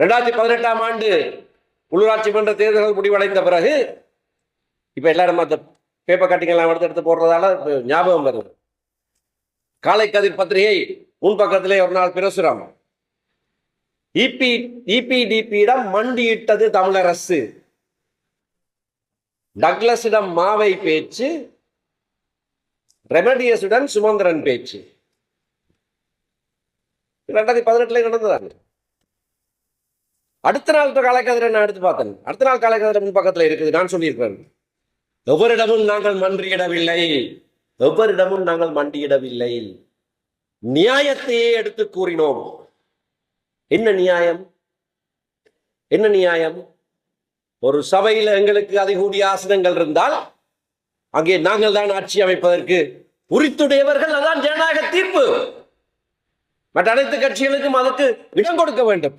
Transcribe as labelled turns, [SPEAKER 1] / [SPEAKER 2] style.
[SPEAKER 1] ரெண்டாயிரத்தி பதினெட்டாம் ஆண்டு உள்ளூராட்சி மன்ற தேர்தல்கள் முடிவடைந்த பிறகு இப்போ எல்லாரும் அந்த பேப்பர் கட்டிங் எல்லாம் எடுத்து எடுத்து போடுறதால ஞாபகம் வருது. காலை கதிர் பத்திரிகை முன்பக்கத்திலே ஒரு நாள் பிரசுரம். இபி இபிடிபியிடம் மண்டியிட்டது தமிழரசு. டக்லஸிடம் மாவை பேச்சு ரெமடியஸுடன் சுமந்திரன் பேச்சு. ரெண்டாயிரத்தி பதினெட்டுல நடந்ததாங்க. அடுத்த நாள் காலக்கதிரை நான் எடுத்து பார்த்தேன். அடுத்த நாள் காலக்கதிரை முன் பக்கத்துல இருக்குது. நான் சொல்லியிருக்கிறேன். எவரிடமும் நாங்கள் மன்றியிடவில்லை எவரிடமும் நாங்கள் மண்டியிடவில்லை நியாயத்தையே எடுத்து கூறினோம். என்ன நியாயம்? என்ன நியாயம்? ஒரு சபையில் எங்களுக்கு அதிகூடிய ஆசனங்கள் இருந்தால் அங்கே நாங்கள் தான் ஆட்சி அமைப்பதற்கு உரித்துடையவர்கள் அதான் ஜனநாயக தீர்ப்பு. மற்ற அனைத்து கட்சிகளுக்கும் அதற்கு இடம் கொடுக்க வேண்டும்.